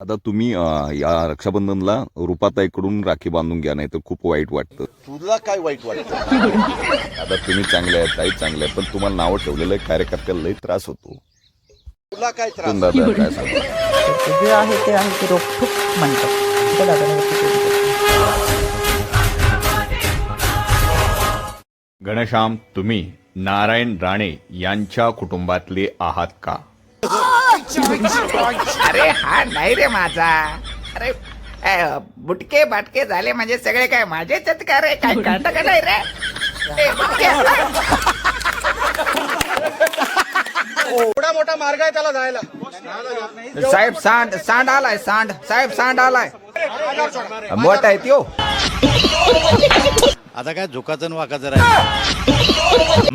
आता तुम्ही या रक्षाबंधनला रुपाताईकडून राखी बांधून घ्या नाही तर खूप वाईट वाटतं. तुला काय वाईट वाटतं? आता तुम्ही चांगले आहेत ताई चांगले आहेत पण तुम्हाला नावं ठेवलेलं आहे कार्यकर्त्याला लई त्रास होतो. तुला काय त्रास? दादा काय सांगू जे आहे ते आहे ते म्हणतात. घनश्याम तुम्ही नारायण राणे यांच्या कुटुंबातले आहात का? अरे हा नाही रे माझा. अरे अ, बुटके बाटके झाले म्हणजे सगळे काय माझेच आहेत का रे काय कळतं का नाही रे? ए, बुटके. एवढा मोठा मार्ग आहे त्याला जायला. साहेब सांड सांड आलाय सांड. साहेब सांड आलाय. मोठ आहे त्यो. आता काय झोकाचं वाकाचं राहिलं?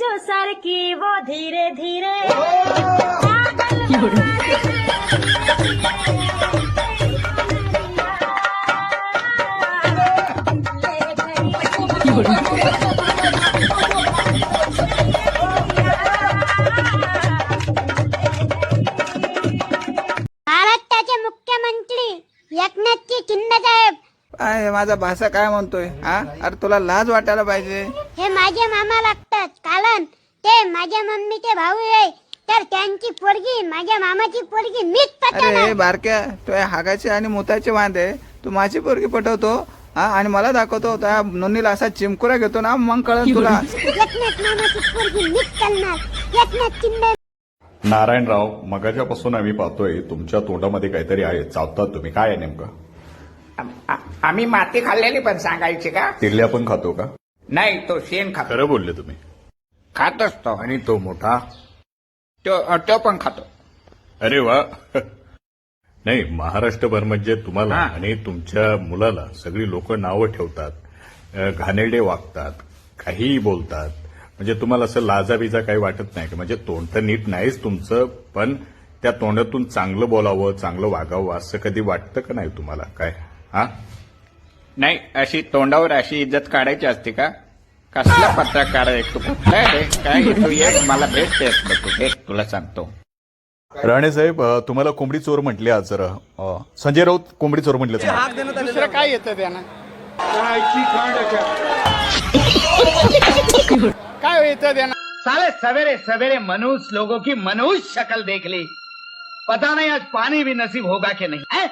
जो सर की वो धीरे धीरे। महाराष्ट्राचे मुख्यमंत्री एकनाथजी शिंदे साहेब. अय, माझा भाषा काय म्हणतोय हा? अरे तुला लाज वाटायला पाहिजे. हे माझे मामा लागतात. कारण ते माझ्या मम्मीचे भाऊ आहे. तर त्यांची पोरगी माझ्या मामाची पोरगी मीच अरे पटवणार. बारक्या तू या हागाचे आणि मुताचे वांदे. तू माझी पोरगी पटवतो हा आणि मला दाखवतो. त्या नोंदीला असा चिमकुरा घेतो ना मग कळत तुला. मामाची पोरगी मीच नारायणराव मगाच्यापासून आम्ही पाहतोय तुमच्या तोंडामध्ये काहीतरी आहे. चावतात तुम्ही. काय आहे नेमकं? आ- आम्ही माती खाल्लेली पण सांगायची का? तिरल्या पण खातो का? नाही तो शेण खातो. खरं बोलले तुम्ही. खातोच तो आणि तो मोठा? तो तो पण खातो. अरे वा. नाही महाराष्ट्रभर म्हणजे तुम्हाला हा. आणि तुमच्या मुलाला सगळी लोक नावं ठेवतात अ, घाणेरडे वागतात काहीही बोलतात. म्हणजे तुम्हाला असं लाजाबिजा काही वाटत नाही का? म्हणजे तोंड तर नीट नाहीच तुमचं पण त्या तोंडातून चांगलं बोलावं चांगलं वागावं असं कधी वाटतं का नाही तुम्हाला? काय? हा? नाही अशी तोंडावर अशी इज्जत काढायची असते का? कसला पत्रकार आहे? तू कुठला आहे? काय तू ये मला भेटतेस बघ तू भेट तुला सांगतो. राणे साहेब तुम्हाला कोंबडी चोर म्हटले आज जरा. संजय राऊत कोंबडी चोर म्हटले दुसरं काय येतं त्यांना? काय येतं त्यांना? साले सवेरे सवेरे मनुष्य लोगों की मनुष्य शक्ल देख ली. पता नहीं आज पानी भी नसीब होगा कि नहीं। ऐ।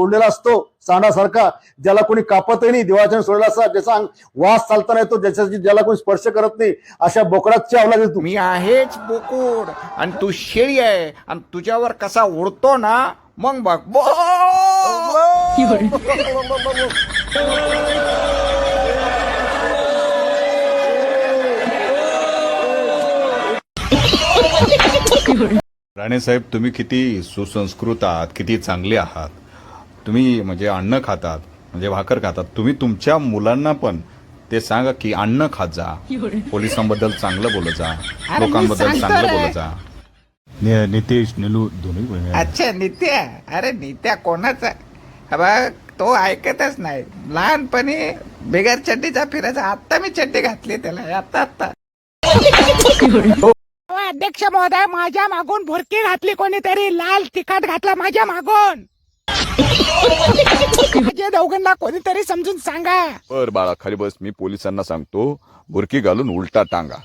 सोडलेला असतो सांडासारखा ज्याला कोणी कापतही नाही देवाच्या सोडला असा ज्याचा अंग वास चालता नाही तो ज्याच्या ज्याला कोणी स्पर्श करत नाही अशा बोकडाची अवलाद आहे तू मी आहेच बोकुड आणि तू शेळी आहे आणि तुझ्यावर कसा उडतो ना मग बघ. बो! राणे साहेब तुम्ही किती सुसंस्कृत आहात किती चांगले आहात. तुम्ही म्हणजे अन्न खातात म्हणजे भाकर खातात तुम्ही तुमच्या मुलांना पण ते सांगा की अन्न खात जा. पोलिसांबद्दल चांगलं बोलत जा. लोकांबद्दल चांगलं. बोलत जा. नितेश निलू दोन्ही अच्छा नित्या. अरे नित्या कोणाचा? हा बघ तो ऐकतच नाही. लहानपणी बिगर चड्डीचा फिरायचा. आता मी चड्डी घातली त्याला. आता आता. अध्यक्ष महोदय माझ्या मागून भुरकी घातली कोणीतरी. लाल तिखट घातला माझ्या मागून. दोघांना कोणीतरी समजून सांगा. बर बाळा खाली बस. मी पोलिसांना सांगतो बुरकी घालून उलटा टांगा.